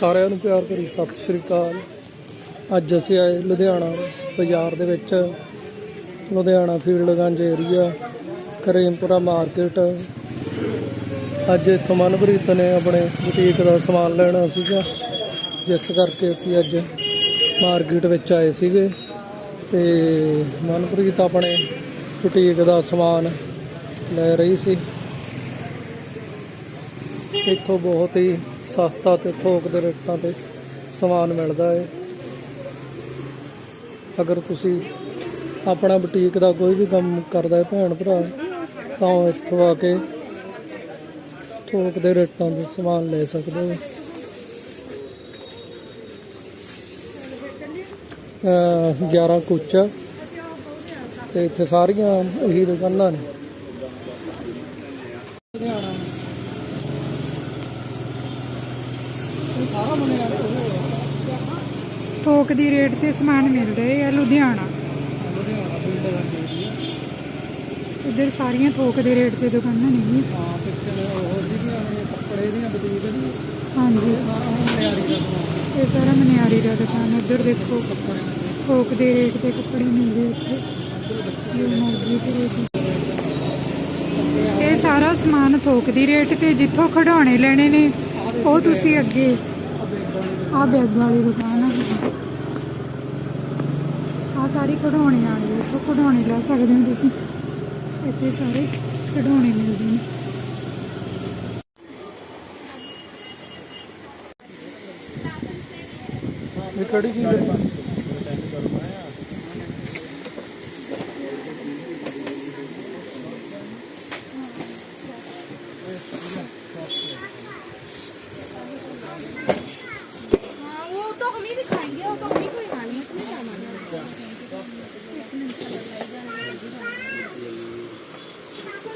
ਸਾਰਿਆਂ ਨੂੰ ਪਿਆਰ ਭਰੀ ਸਤਿ ਸ਼੍ਰੀ ਅਕਾਲ। ਅੱਜ ਅਸੀਂ ਆਏ ਲੁਧਿਆਣਾ ਬਾਜ਼ਾਰ ਦੇ ਵਿੱਚ। ਲੁਧਿਆਣਾ ਫੀਲਡਗੰਜ ਏਰੀਆ ਕਰੀਮਪੁਰਾ ਮਾਰਕੀਟ ਅੱਜ ਇੱਥੋਂ ਮਨਪ੍ਰੀਤ ਨੇ ਆਪਣੇ ਬੁਟੀਕ ਦਾ ਸਮਾਨ ਲੈਣਾ ਸੀਗਾ। ਜਿਸ ਕਰਕੇ ਅਸੀਂ ਅੱਜ ਮਾਰਕੀਟ ਵਿੱਚ ਆਏ ਸੀਗੇ। ਤੇ ਮਨਪ੍ਰੀਤ ਆਪਣੇ ਬੁਟੀਕ ਦਾ ਸਮਾਨ ਲੈ ਰਹੀ ਸੀ। ਇੱਥੋਂ ਬਹੁਤ ਹੀ ਸਸਤਾ ਤੇ ਥੋਕ ਦੇ ਰੇਟਾਂ ਤੇ ਸਮਾਨ ਮਿਲਦਾ ਹੈ ਅਗਰ ਤੁਸੀਂ ਆਪਣਾ ਬੁਟੀਕ ਦਾ ਕੋਈ ਵੀ ਕੰਮ ਕਰਦਾ ਹੈ ਭੈਣ ਭਰਾ, ਤਾਂ ਇੱਥੋਂ ਆ ਕੇ ਥੋਕ ਦੇ ਰੇਟਾਂ ਤੇ ਸਮਾਨ ਲੈ ਸਕਦੇ ਹੋ। ਅਹ 11 ਕੁਚਾ ਤੇ ਇੱਥੇ ਸਾਰੀਆਂ ਇਹੀ ਦੁਕਾਨਾਂ ਨੇ। ਥੋਕ ਦੀ ਰੇਟ ਤੇ ਸਮਾਨ ਮਿਲ ਰਹੇ ਆ ਲੁਧਿਆਣਾ। ਇੱਧਰ ਸਾਰੀਆਂ ਥੋਕ ਦੇ ਰੇਟ ਤੇ ਦੁਕਾਨਾਂ ਨਹੀਂ ਹਾਂ ਪਿੱਛੇ ਉਹ ਜਿਹੜੀਆਂ ਨੇ ਕੱਪੜੇ ਦੀਆਂ ਹਾਂਜੀ। ਇਹ ਸਾਰਾ ਮਨਿਆਰੀ ਦਾ ਦੁਕਾਨ ਇੱਧਰ ਦੇਖੋ। ਥੋਕ ਦੇ ਰੇਟ ਤੇ ਕੱਪੜੇ ਮਿਲਦੇ ਇੱਥੇ। ਇਹ ਸਾਰਾ ਸਮਾਨ ਥੋਕ ਦੀ ਰੇਟ ਤੇ ਜਿੱਥੋਂ ਖਿਡੌਣੇ ਲੈਣੇ ਨੇ ਉਹ ਤੁਸੀਂ ਅੱਗੇ ਆ ਬੈਗ ਵਾਲੀ ਦੁਕਾਨ ਆ ਆ ਸਾਰੀ ਖਿਡੌਣੇ ਵਾਲੀ ਆ, ਇੱਥੋਂ ਖਿਡੌਣੇ ਲੈ ਸਕਦੇ ਹੋ ਤੁਸੀਂ। ਇੱਥੇ ਸਾਰੇ ਖਿਡੌਣੇ ਮਿਲਦੇ ਨੇ। ਇਹ ਕਿਹੜੀ ਚੀਜ਼ ਹੈ?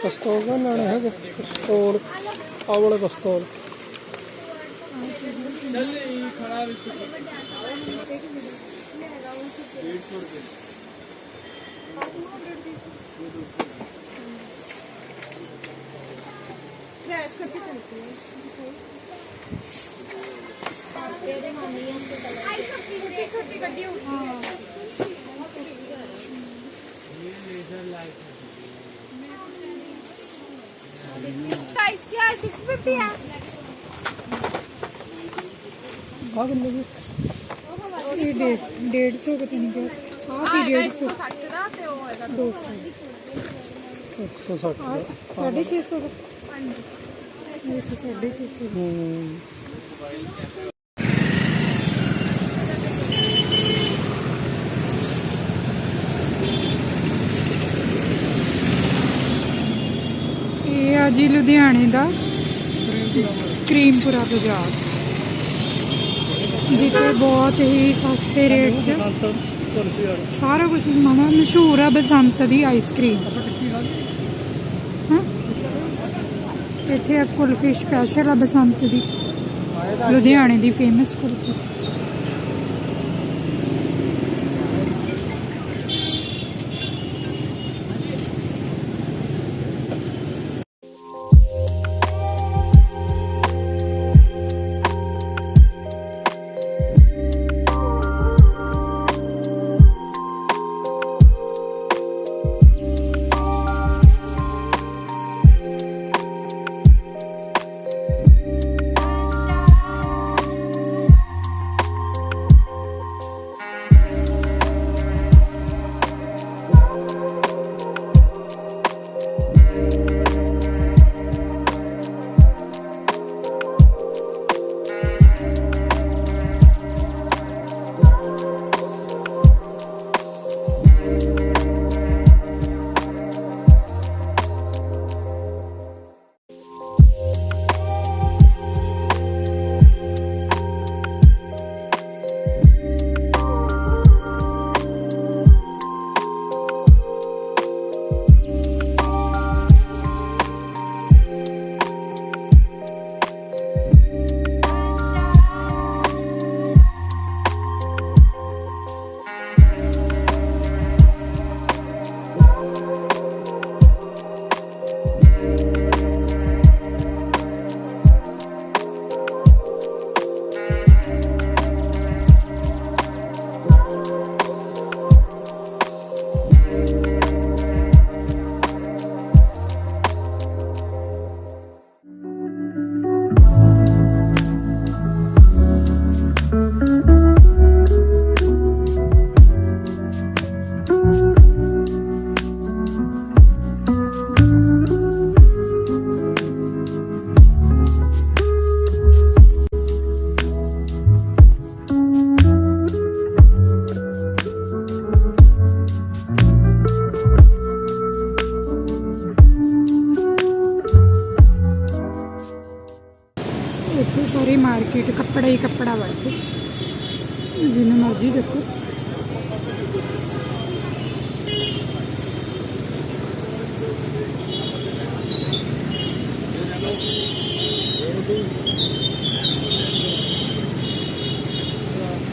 ਪਿਸਤੌਲ ਦਾ ਲੈਣਾ ਹੈਗਾ ਪਿਸਤੌਲ ਆਹ ਵਾਲਾ ਪਿਸਤੌਲ प्रेस करके चलते हैं आई छोटी छोटी छोटी गड्डी साइज क्या है सिक्स फिफ्टी है बहुत गंदे की ये डेढ़ डेढ़ सौ का तीन का हाँ ये डेढ़ सौ दो सौ एक सौ साठ साढ़े छः सौ का साढ़े छः सौ ਜੀ, ਲੁਧਿਆਣੇ ਦਾ ਕਰੀਮਪੁਰਾ ਬਾਜ਼ਾਰ। ਜਿੱਥੇ ਬਹੁਤ ਹੀ ਸਸਤੇ ਰੇਟ 'ਚ ਸਾਰਾ ਕੁਝ ਮਾਮਾ ਮਸ਼ਹੂਰ ਆ ਬਸੰਤ ਦੀ ਆਈਸਕ੍ਰੀਮ ਹਾਂ। ਇੱਥੇ ਆ ਕੁਲਫੀ ਸਪੈਸ਼ਲ ਆ ਬਸੰਤ ਦੀ। ਲੁਧਿਆਣੇ ਦੀ ਫੇਮਸ ਕੁਲਫੀ।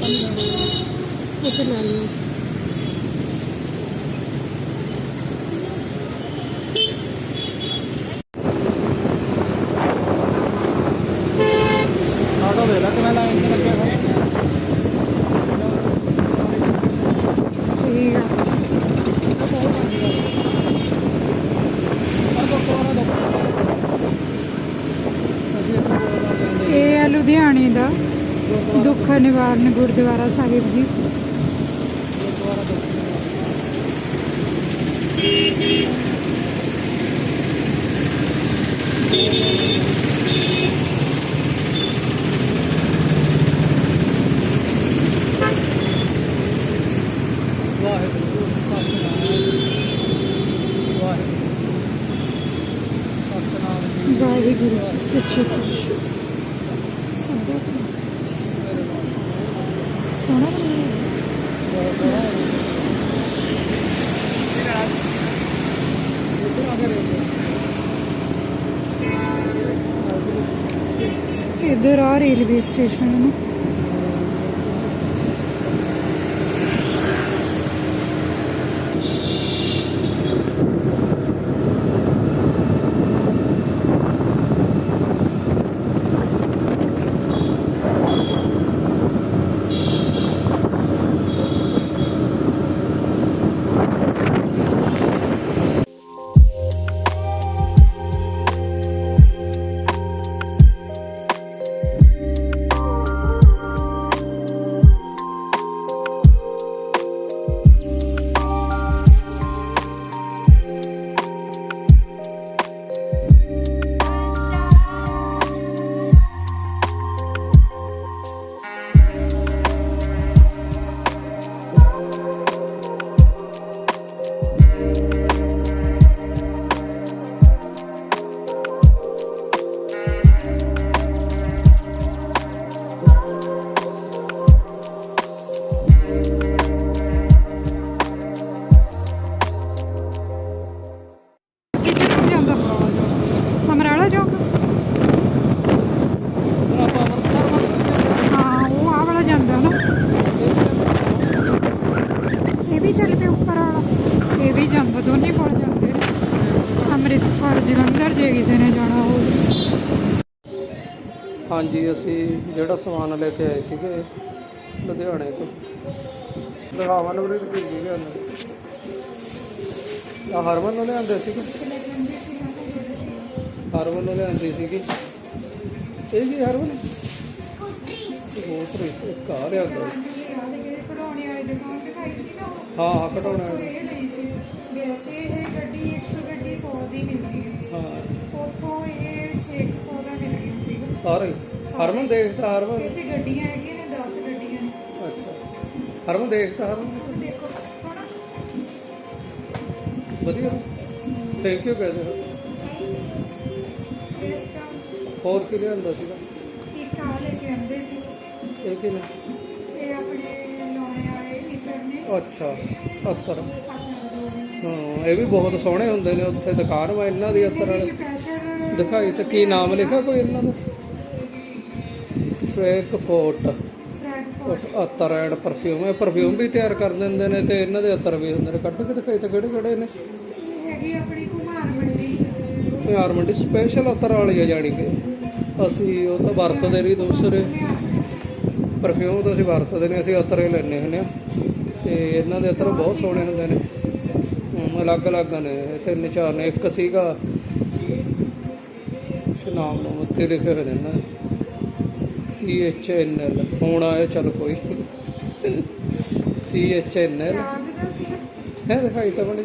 ਉੱਥੇ ਲੈ ਲਓ ਆਟੋ station. ਹਾਂਜੀ ਅਸੀਂ ਜਿਹੜਾ ਸਮਾਨ ਲੈ ਕੇ ਆਏ ਸੀਗੇ ਲੁਧਿਆਣੇ ਤੋਂ। ਦਿਖਾਵਾਂ ਨਵਰੀਤ ਕੀ ਸੀਗੇ ਅੰਦਰ ਆ ਹਰਮਨ ਨੂੰ ਲਿਆਂਦੇ ਸੀਗੇ? ਹਰਮਨ ਨੂੰ ਲਿਆਂਦੇ ਸੀਗੇ। ਇਹ ਕੀ ਹਰਮਨ? ਹੋਰ ਇੱਕ ਆ ਵਾਲੀ ਨਾ ਹਾਂ ਹਾਂ ਲਈ ਸੀ ਵੈਸੇ ਇਹ ਗੱਡੀ 100 ਗੱਡੀ 100 ਦੀ ਮਿਲਦੀ ਹੈ। ਹਾਂ। ਉੱਥੋਂ ਇਹ ਸਾਰੇ। ਹਰਮਨ ਦੇਖਦਾ ਹਰਮਨ। ਇਹ 'ਚ ਗੱਡੀਆਂ ਹੈਗੀਆਂ ਨੇ 10 ਗੱਡੀਆਂ ਨੇ। ਅੱਛਾ। ਹਰਮਨ ਦੇਖਦਾ ਹਰਮਨ। ਦੇਖੋ ਸੋਹਣਾ ਵਧੀਆ। ਥੈਂਕ ਯੂ ਕਹਦੇ ਹੋ ਹੋਰ ਕੀ ਲਿਆਂਦਾ ਸੀਗਾ? ਇੱਕ ਆ ਲੈ ਕੇ ਆਂਦੇ ਸੀ। ਇਹ ਇਹ ਆਪਣੇ ਲਾਉਣੇ ਵਾਲੇ ਹੀਟਰ ਨੇ। ਅੱਛਾ ਅਤਰ। ਹਾਂ ਇਹ ਵੀ ਬਹੁਤ ਸੋਹਣੇ ਹੁੰਦੇ ਨੇ ਉੱਥੇ ਦੁਕਾਨ ਵਾ ਇਹਨਾਂ ਦੀ ਅਤਰ ਵਾਲੀ। ਸਪੈਸ਼ਲ ਦਿਖਾਈ ਤੇ ਕੀ ਨਾਮ ਲਿਖਿਆ ਕੋਈ ਇਹਨਾਂ ਦਾ? ਫ੍ਰੈਕ ਫੋਰਟ ਫਰੈਂਕ ਅਤਰ ਐਂਡ ਪਰਫਿਊਮ ਇਹ ਪਰਫਿਊਮ ਵੀ ਤਿਆਰ ਕਰ ਦਿੰਦੇ ਨੇ ਤੇ ਇਹਨਾਂ ਦੇ ਅਤਰ ਵੀ ਹੁੰਦੇ ਨੇ। ਕੱਢ ਕੇ ਦਿਖਾਈ ਤੇ ਕਿਹੜੇ ਕਿਹੜੇ ਨੇ। ਹੈਗੀ ਆਪਣੀ ਕੁਮਾਰ ਮੰਡੀ। ਸਪੈਸ਼ਲ ਅਤਰ ਵਾਲੀ ਆ ਜਾਣੀ ਕਿ ਅਸੀਂ ਉਹ ਤਾਂ ਵਰਤਦੇ ਨਹੀਂ ਦੂਸਰੇ। ਪਰਫਿਊਮ ਤਾਂ ਅਸੀਂ ਵਰਤਦੇ ਨੇ ਅਸੀਂ ਅਤਰ ਹੀ ਲੈਣੇ ਹੁੰਦੇ ਆ ਤੇ ਇਹਨਾਂ ਦੇ ਅਤਰ ਬਹੁਤ ਸੋਹਣੇ ਹੁੰਦੇ ਨੇ। ਅਲੱਗ-ਅਲੱਗ ਨੇ ਤਿੰਨ ਚਾਰ ਨੇ ਇੱਕ ਸੀਗਾ। ਕੁਛ ਨਾਮ ਨੂੰ ਉੱਤੇ ਲਿਖੇ ਹੋਏ ਨੇ ਨਾ ਸੀ ਐਚ ਐਨ ਐਲ ਹੁਣ ਆਇਆ ਚੱਲ ਕੋਈ ਸੀ ਐਚ ਐਨ ਐਲ ਹੈ ਦਿਖਾਈ ਤਾਂ ਬਣੀ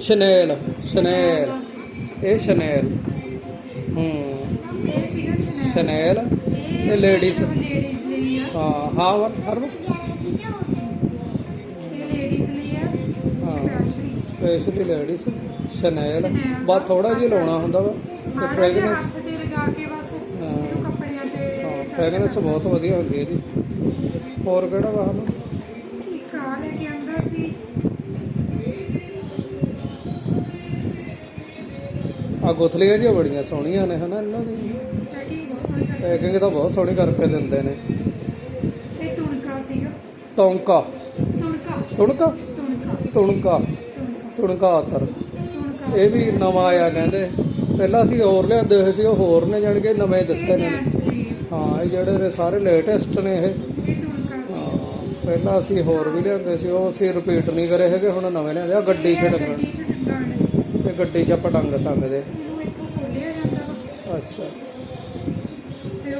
ਸ਼ਨੈਲ ਸ਼ਨੈਲ ਇਹ ਸ਼ਨੈਲ ਹੂੰ। ਸ਼ਨੈਲ ਇਹ ਲੇਡੀਜ਼ ਹਾਂ ਹਾਂ ਵਰ ਹਰ ਇਹ ਲੇਡੀਜ਼ ਲਈ ਆ। ਹਾਂ ਸਪੈਸ਼ਲੀ ਲੇਡੀਜ਼ ਸ਼ਨੈਲ ਬਸ ਥੋੜਾ ਜਿਹਾ ਲਾਉਣਾ ਹੁੰਦਾ ਵਾ। ਤੇ ਹੱਥ ਤੇ ਲਗਾ ਕੇ ਬਸ ਕੱਪੜਿਆਂ ਤੇ ਬਹੁਤ ਵਧੀਆ ਹੁੰਦੀ ਹੈ ਇਹਦੀ ਹੋਰ ਕਿਹੜਾ ਵਾ ਹਨਾ ਇੱਕ ਆ ਲੈ ਕੇ ਆਂਦਾ ਸੀ। ਆ ਗੁਥਲੀਆਂ ਜਿਹੀਆਂ ਬੜੀਆਂ ਸੋਹਣੀਆਂ ਨੇ ਹਨਾ ਇਹਨਾਂ ਦੀ ਪੈਕਿੰਗ ਤਾਂ ਬਹੁਤ ਸੋਹਣੀ ਕਰਕੇ ਦਿੰਦੇ ਨੇ। ਤੇ ਤੁਣਕਾ ਸੀਗਾ। ਟੌਂਕਾ ਤੁਣਕਾ। ਤੁਣਕਾ? ਤੁਣਕਾ। ਤੁਣਕਾ। ਤੁਣਕਾ। ਤੁਣਕਾ ਇਹ ਵੀ ਨਵਾਂ ਆਇਆ ਕਹਿੰਦੇ। ਪਹਿਲਾਂ ਅਸੀਂ ਹੋਰ ਲਿਆਂਦੇ ਹੋਏ ਸੀ ਉਹ ਹੋਰ ਨੇ ਜਾਣ ਕੇ ਨਵੇਂ ਦਿੱਤੇ ਨੇ। ਹੈ। ਇਹ ਜਿਹੜੇ ਨੇ ਸਾਰੇ ਲੇਟੈਸਟ ਨੇ ਇਹ। ਪਹਿਲਾਂ ਅਸੀਂ ਹੋਰ ਵੀ ਲਿਆਂਦੇ ਸੀ ਉਹ ਅਸੀਂ ਰਿਪੀਟ ਨਹੀਂ ਕਰੇ ਹੈਗੇ ਹੁਣ ਨਵੇਂ ਲਿਆਂਦੇ ਆ ਗੱਡੀ 'ਚ ਡੰਗਣ। ਤੇ ਗੱਡੀ 'ਚ ਆਪਾਂ ਡੰਗ ਸਕਦੇ। ਅੱਛਾ। ਤੇ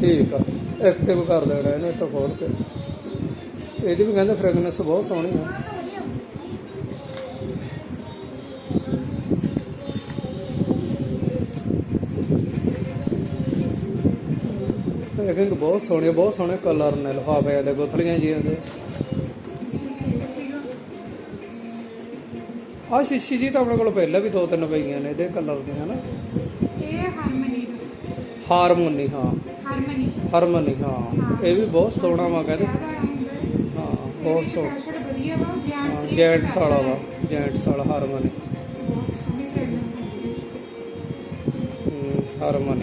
ਠੀਕ ਆ ਐਕਟਿਵ ਕਰ ਦੇਣਾ ਇਹਨੂੰ ਇੱਥੋਂ ਖੋਲ ਕੇ। ਇਹਦੀ ਵੀ ਕਹਿੰਦੇ ਫ੍ਰੈਗਨੈਂਸ ਬਹੁਤ ਸੋਹਣੀ ਆ। ਪੈਕਿੰਗ ਬਹੁਤ ਸੋਹਣੀ ਬਹੁਤ ਸੋਹਣੇ ਕਲਰ ਨੇ ਲਿਫਾਫੇ ਦੇ ਗੁਥਲੀਆਂ ਜੀ ਦੇ ਆ ਸ਼ੀਸ਼ੀ ਜੀ ਤਾਂ ਆਪਣੇ ਕੋਲ ਪਹਿਲਾਂ ਵੀ ਦੋ ਤਿੰਨ ਪਈਆਂ ਨੇ ਇਹਦੇ ਕਲਰ ਦੀਆਂ ਹਨਾ? ਇਹ ਹਾਰਮਨੀ ਦਾ ਹਾਰਮੋਨੀ ਹਾਂ। ਹਾਰਮਨੀ ਹਾਰਮੋਨੀ ਹਾਂ। ਇਹ ਵੀ ਬਹੁਤ ਸੋਹਣਾ ਵਾ ਕਹਿੰਦੇ। ਹਾਂ। ਬਹੁਤ ਸੋਹਣਾ ਜੈਂਟਸ ਵਾਲਾ ਵਾ ਜੈਂਟਸ ਵਾਲਾ ਹਾਰਮੋਨੀ ਹਾਰਮੋਨੀ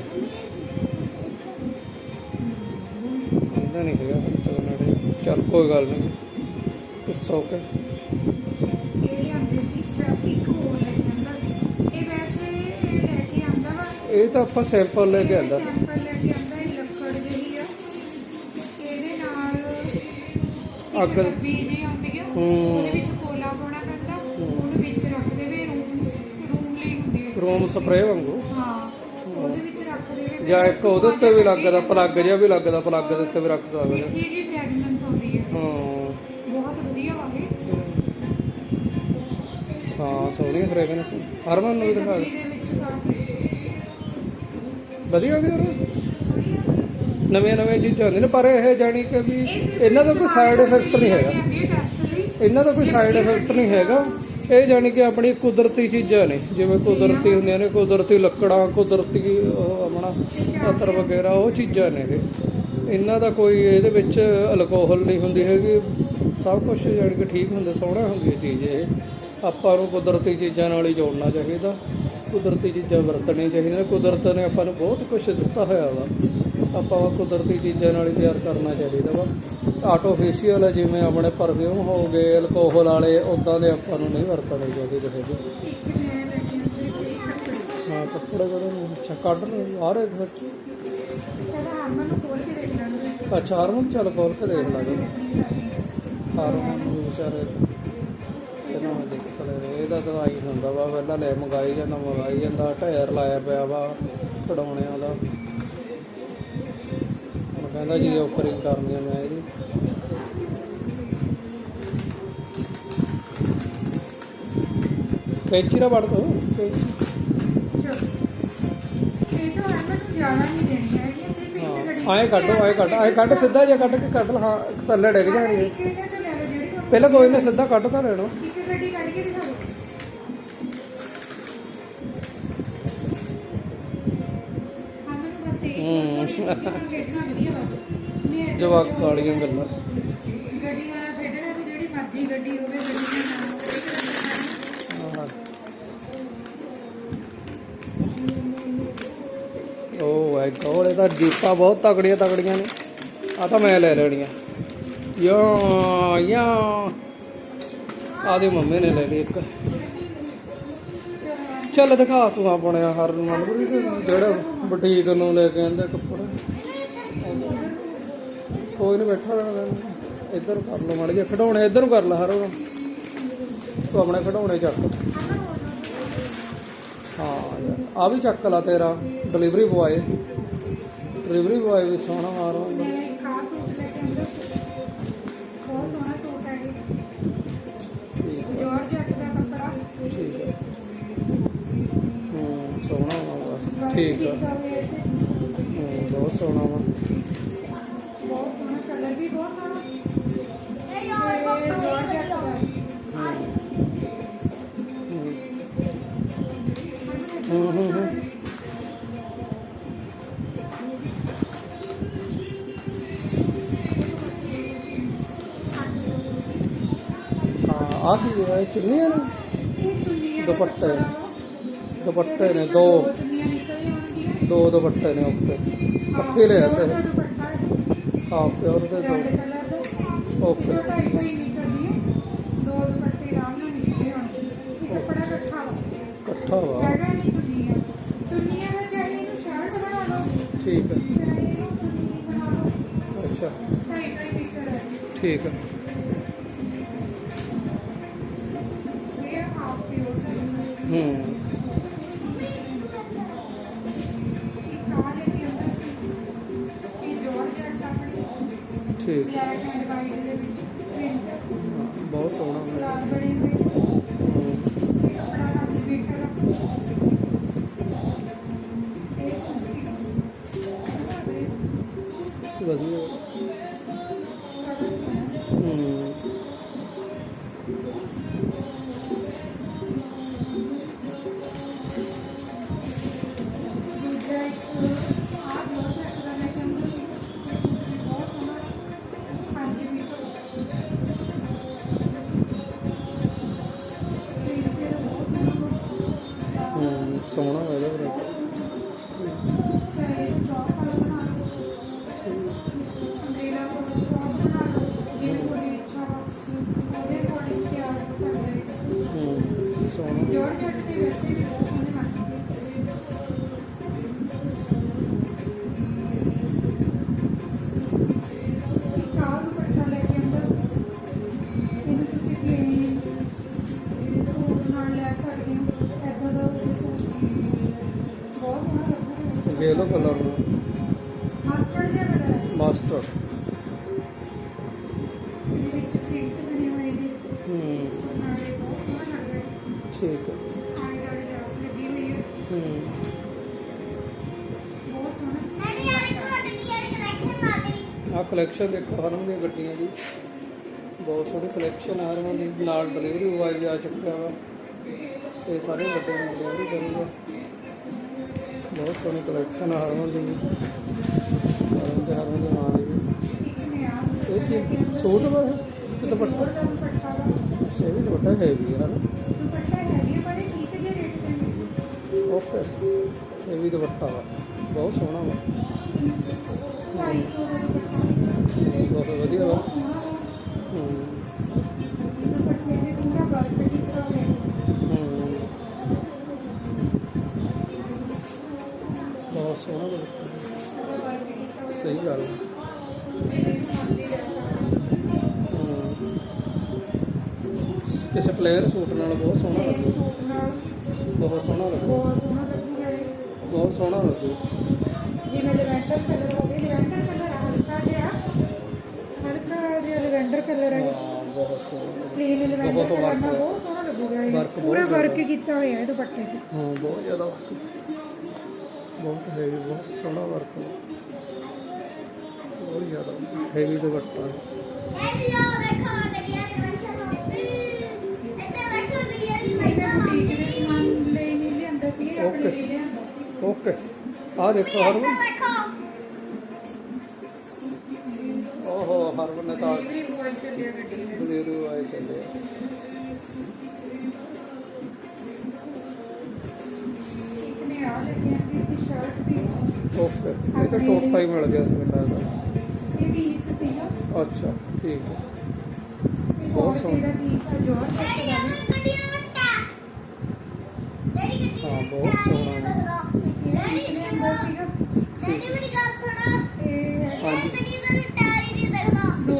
ਇਹਦਾ ਨਹੀਂ ਹੈਗਾ। ਚੱਲ ਨੇੜੇ ਚੱਲ ਕੋਈ ਗੱਲ ਨਹੀਂ। ਇਟਸ ਓਕੇ ਇਹ ਵਾ। ਤਾਂ ਆਪਾਂ ਸੈਂਪਲ ਲੈ ਕੇ ਆਂਦਾ ਸੈਂਪਲ ਲੈ ਕੇ ਆਂਦਾ ਇਹ ਲੱਕੜ ਜਿਹੀ ਆ। ਇਹਦੇ ਨਾਲ ਅੱਗ- ਡੱਬੀ ਜਿਹੀ ਆਉਂਦੀ ਆ। ਹੂੰ। ਉਹਦੇ ਵਿੱਚ ਕੋਲਾ ਪਾਉਣਾ ਪੈਂਦਾ। ਉਹਨੂੰ ਵਿੱਚ ਰੱਖ ਦੇਵੇ ਰੂਮ ਰੂਮ ਲਈ ਹੁੰਦੀ ਰੂਮ ਸਪਰੇਅ ਵਾਂਗੂ। ਹਾਂ। ਉਹਦੇ ਵਿੱਚ ਰੱਖ ਦੇਵੇ ਜਾਂ ਇੱਕ ਉਹਦੇ ਉੱਤੇ ਵੀ ਲੱਗਦਾ ਪਲੱਗ ਜਿਹਾ ਵੀ ਲੱਗਦਾ ਪਲੱਗ ਦੇ ਉੱਤੇ ਵੀ ਰੱਖ ਸਕਦੇ ਮਿੱਠੀ ਜੀ ਫ੍ਰੈਗਰੈਂਸ ਆਉਂਦੀ ਹੈ। ਹਾਂ। ਬਹੁਤ ਵਧੀਆ ਵਾ ਇਹ। ਹਾਂ ਸੋਹਣੀ ਫ੍ਰੈਗਨੈਂਸ ਹਰਮਨ ਨੂੰ ਵੀ ਦਿਖਾ ਦੇ। ਡੱਬੀ ਦੇ ਵਿੱਚ ਪਾ ਵਧੀਆ ਵੀ ਨਵੇਂ ਨਵੇਂ ਚੀਜ਼ਾਂ ਹੁੰਦੀਆਂ ਨੇ ਪਰ ਇਹ ਜਾਣੀ ਕਿ ਵੀ ਇਹਨਾਂ ਦਾ ਕੋਈ ਸਾਈਡ ਇਫੈਕਟ ਨਹੀਂ ਹੈਗਾ। ਹੈ ਇਹਨਾਂ ਦਾ ਕੋਈ ਸਾਈਡ ਇਫੈਕਟ ਨਹੀਂ ਹੈਗਾ। ਇਹ ਜਾਣੀ ਕਿ ਆਪਣੀ ਕੁਦਰਤੀ ਚੀਜ਼ਾਂ ਨੇ ਜਿਵੇਂ ਕੁਦਰਤੀ ਹੁੰਦੀਆਂ ਨੇ ਕੁਦਰਤੀ ਲੱਕੜਾਂ ਕੁਦਰਤੀ ਆਪਣਾ ਅਤਰ ਵਗੈਰਾ ਉਹ ਚੀਜ਼ਾਂ ਨੇ ਇਹ। ਇਹਨਾਂ ਦਾ ਕੋਈ ਇਹਦੇ ਵਿੱਚ ਅਲਕੋਹਲ ਨਹੀਂ ਹੁੰਦੀ ਹੈਗੀ। ਸਭ ਕੁਝ ਜਾਣੀ ਕਿ ਠੀਕ ਹੁੰਦਾ ਸੋਹਣਾ ਹੁੰਦੀ ਹੈ ਚੀਜ਼ ਇਹ। ਆਪਾਂ ਨੂੰ ਕੁਦਰਤੀ ਚੀਜ਼ਾਂ ਨਾਲ ਹੀ ਜੋੜਨਾ ਚਾਹੀਦਾ। ਕੁਦਰਤੀ ਚੀਜ਼ਾਂ ਵਰਤਣੀਆਂ ਚਾਹੀਦੀਆਂ ਕੁਦਰਤ ਨੇ ਆਪਾਂ ਨੂੰ ਬਹੁਤ ਕੁਝ ਦਿੱਤਾ ਹੋਇਆ ਵਾ। ਆਪਾਂ ਕੁਦਰਤੀ ਚੀਜ਼ਾਂ ਨਾਲ ਹੀ ਤਿਆਰ ਕਰਨਾ ਚਾਹੀਦਾ ਵਾ। ਆਰਟੀਫੀਸ਼ੀਅਲ ਜਿਵੇਂ ਆਪਣੇ ਪਰਫਿਊਮ ਹੋ ਗਏ ਅਲਕੋਹਲ ਵਾਲੇ ਉਦਾਂ ਦੇ ਆਪਾਂ ਨੂੰ ਨਹੀਂ ਵਰਤਣੇ ਚਾਹੀਦੇ ਹੈਗੇ ਕੱਪੜੇ ਹਾਂ, ਕੱਪੜੇ ਜਿਹੜੇ ਅੱਛਾ, ਕੱਢ ਲਓ ਆ ਰਹੇ ਵਿੱਚ ਇਹਦਾ ਅੱਛਾ ਹਾਰਮੋਨ ਚੱਲ ਖੋਲ ਕੇ ਦੇਖ ਲਾਂਗੇ ਹਾਰਮੋਨ ਵਿਚਾਰੇ ਤਾਂ ਆਈ ਹੁੰਦਾ ਵਾ ਪਹਿਲਾਂ ਲੈ ਮੰਗਾਈ ਜਾਂਦਾ ਮੰਗਾਈ ਜਾਂਦਾ ਢੇਰ ਲਾਇਆ ਪਿਆ ਵਾ ਖਡਾਉਣਿਆਂ ਦਾ। ਹੁਣ ਕਹਿੰਦਾ ਜੀ ਆਫਰਿੰਗ ਕਰਨੀ ਆ ਮੈਂ ਇਹਦੀ। ਕੈਂਚੀ ਨਾਲ ਵੜ ਦੋ ਕੈਂਚੀ ਆਏ ਕੱਢੋ ਆਏ ਕੱਢ ਆਏ ਕੱਢ ਸਿੱਧਾ ਜਿਹਾ ਕੱਢ ਕੇ ਕੱਢ ਲਾ ਹਾਂ ਥੱਲੇ ਡਿੱਗ ਜਾਣੀ ਹੈ ਪਹਿਲਾਂ ਕੋਈ ਨਾ ਸਿੱਧਾ ਕੱਢ ਤਾਂ ਲੈਣਾ ਇੱਕ ਗੱਡੀ ਕੱਢ ਕੇ ਦਿਖਾ ਜਵਾਕ ਵਾਲੀਆਂ ਗੱਲਾਂ। ਗੱਡੀ ਵਾਲਾ ਖੇਡਣਾ ਵੀ ਜਿਹੜੀ ਮਰਜ਼ੀ ਗੱਡੀ ਹੋਵੇ ਗੱਡੀ ਦਾ ਨਾਮ ਹੋਵੇ ਇੱਕ ਓ ਮਾਈ ਗੋਡ ਇਹ ਤਾਂ ਜੀਪਾਂ ਬਹੁਤ ਤਕੜੀਆਂ ਤਕੜੀਆਂ ਨੇ। ਆ ਤਾਂ ਮੈਂ ਲੈ ਲੈਣੀਆਂ। ਯਾ ਯਾ। ਆਦੇ ਮੰਮੀ ਨੇ ਲੈ ਲਈ ਇੱਕ। ਚੱਲ ਦਿਖਾ ਤੂੰ ਆਪਣਿਆ ਹਰ ਮਨਪ੍ਰੀਤ ਜਿਹੜਾ ਬੁਟੀਕ ਨੂੰ ਲੈ ਕੇ ਆਂਦੇ ਕੱਪੜੇ। ਕੋਈ ਨਹੀਂ ਬੈਠਾ ਰਹਿਣਾ ਇੱਧਰ ਕਰ ਲਓ ਮਾੜੇ ਜਿਹਾ ਖਡਾਉਣੇ ਇੱਧਰ ਨੂੰ ਕਰ ਲਾ ਹਰ। ਤੂੰ ਆਪਣੇ ਖਡਾਉਣੇ ਚੱਕ। ਹਾਂ ਆ ਵੀ ਚੱਕ ਲਾ ਤੇਰਾ। Delivery boy. ਡਿਲੀਵਰੀ ਬੁਆਏ ਵੀ ਸੋਹਣਾ ਮਾਰ। ਠੀਕ ਆ। ਬਹੁਤ ਸੋਹਣਾ ਵਾ। ਬਹੁਤ ਸੋਹਣਾ ਕਲਰ ਵੀ ਬਹੁਤ ਸੋਹਣਾ। ਹੂੰ। ਆ? ਕੀ ਚੁੰਨੀਆਂ ਨੇ? ਦੁਪੱਟੇ। ਦੁਪੱਟੇ ਨੇ ਦੋ। ਦੋ ਦੁਪੱਟੇ ਨੇ ਉੱਤੇ ਇਕੱਠੇ ਲੈ ਦੁਪੱਟਾ ਹਾਂ ਪਿਓਰ ਦੇ। ਦੋ ਓਕੇ ਢਾਈ ਕੋਈ ਨਿਕਲਦੀ ਹੈ। ਦੋ ਦੁਪੱਟੇ ਇਹ ਵਧੀਆ ਹੂੰ ਕਲੈਕਸ਼ਨ ਦੇਖੋ ਹਰਮਨ ਦੀਆਂ ਗੱਡੀਆਂ ਦੀ ਬਹੁਤ ਸੋਹਣੀ ਕਲੈਕਸ਼ਨ ਹੈ ਹਰਮਨ ਦੀ। ਨਾਲ ਡਿਲੀਵਰੀ ਬੁਆਏ ਵੀ ਆ ਚੁੱਕਿਆ ਵਾ। ਇਹ ਸਾਰੇ ਵੱਡੇ ਡਿਲੀਵਰੀ ਕਰੂਗਾ। ਬਹੁਤ ਸੋਹਣੀ ਕਲੈਕਸ਼ਨ ਹੈ ਹਰਮਨ ਦੀ ਹਰਮਨ ਦੇ ਹਰਮਨ ਦੇ ਨਾਲ ਦੀ ਨੇ ਆ ਇਹ ਕੀ ਸੂਟ ਵਾ? ਕਿ ਦੁਪੱਟਾ? ਵਾ ਅੱਛਾ, ਇਹ ਵੀ ਦੁਪੱਟਾ ਹੈ ਵੀ ਨਾ ਦੁਪੱਟਾ ਹੈਗੀ ਹੈ ਪਰ ਇਹ ਠੀਕ ਜਿਹੇ ਰੇਟ ਤੇ ਮਿਲਦੀ ਓਕੇ ਇਹ ਵੀ ਦੁਪੱਟਾ ਵਾ। ਬਹੁਤ ਸੋਹਣਾ ਵਾ। 250 ਦਾ ਦੁਪੱਟਾ। ਬਹੁਤ ਵਧੀਆ ਵਾ ਬਹੁਤ ਸੋਹਣਾ ਹੋਇਆ ਸਹੀ ਗੱਲ ਹੈ। ਕਿਸੇ ਪਲੇਅਰ ਸੂਟ ਨਾਲ ਬਹੁਤ ਸੋਹਣਾ ਇਹ ਲੱਗੂ ਸੂਟ ਨਾਲ ਬਹੁਤ ਸੋਹਣਾ ਲੱਗੂ ਬਹੁਤ ਸੋਹਣਾ ਲੱਗੂਗਾ ਇਹ ਬਹੁਤ ਸੋਹਣਾ ਲੱਗੂ ਜਿਵੇਂ ਲੈਵੈਂਡਰ ਕਲਰ ਲੈਵੈਂਡਰ ਕਲਰ ਹੈ ਹਾਂ ਬਹੁਤ ਸੋਹਣਾ ਕਲੀਨ ਲੈਵੈਂਡਰ ਬਹੁਤ ਕਲਰ ਹੈ। ਬਹੁਤ ਸੋਹਣਾ ਲੱਗੂਗਾ ਇਹ। ਪੂਰਾ ਵਰਕ। ਕੀਤਾ ਹੋਇਆ ਹੈ ਦੁਪੱਟੇ ਤੇ। ਹਾਂ ਬਹੁਤ ਜ਼ਿਆਦਾ ਬਹੁਤ ਹੈਵੀ ਬਹੁਤ ਸੋਹਣਾ ਵਰਕ ਹੈ ਬਹੁਤ ਜ਼ਿਆਦਾ ਹੈਵੀ ਦੁਪੱਟਾ। ਇਹ Okay. ਲਈ ਲਿਆਂਦਾ ਸੀ। ਓਕੇ ਆ ਦੇਖੋ ਹਰਮਨ। ਓਹੋ ਹਰਮਨ ਨੇ ਤਾਂ ਡਿਲੀਵਰੀ ਬੋਏ ਚੱਲਿਆ ਗੱਡੀ ਵਿੱਚ ਡਿਲੀਵਰੀ ਆਏ ਚੱਲੇ ਇੱਕ ਨੇ ਆ ਲੱਗੀ ਆਂਦੀ ਸੀ ਸ਼ਰਟ ਦੀ ਓਕੇ ਇਹ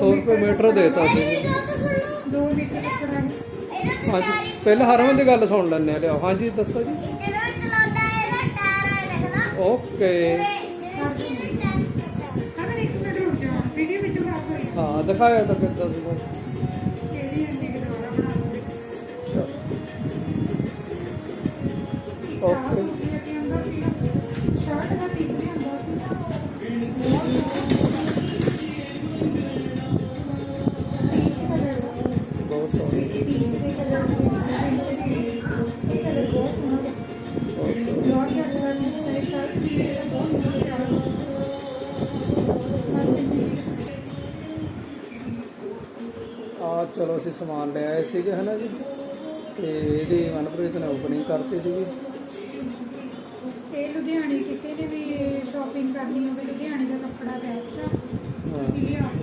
100 ਰੁਪਏ ਮੀਟਰ ਦੇਤਾ ਸੀ। 2 ਮੀਟਰ ਕੱਪੜਾ ਹਾਂਜੀ, ਪਹਿਲਾਂ ਹਰਮਨ ਦੀ ਗੱਲ ਸੁਣ ਲੈਂਦੇ ਆ ਲਿਆਓ। ਹਾਂਜੀ, ਦੱਸੋ ਜੀ। ਓਕੇ। ਹਾਂ ਦਿਖਾਇਆ ਤਾਂ ਕਿੱਦਾਂ ਸੀਗਾ ਓਕੇ। ਸ਼ਰਟ ਦਾ ਪੀਸ ਲਿਆਂਦਾ ਸੀ। ਚਲੋ ਅਸੀਂ ਸਮਾਨ ਲੈ ਆਏ ਸੀਗੇ ਹਨਾ ਜੀ। ਤੇ ਇਹਦੀ ਮਨਪ੍ਰੀਤ ਨੇ ਓਪਨਿੰਗ ਕਰਤੀ ਸੀਗੀ। ਤੇ ਲੁਧਿਆਣੇ ਕਿਸੇ ਨੇ ਵੀ ਸ਼ਾਪਿੰਗ ਕਰਨੀ ਹੋਵੇ ਲੁਧਿਆਣੇ ਦਾ ਕੱਪੜਾ ਬੈਸਟ ਆ। ਤੁਸੀਂ ਲਿਆਓ।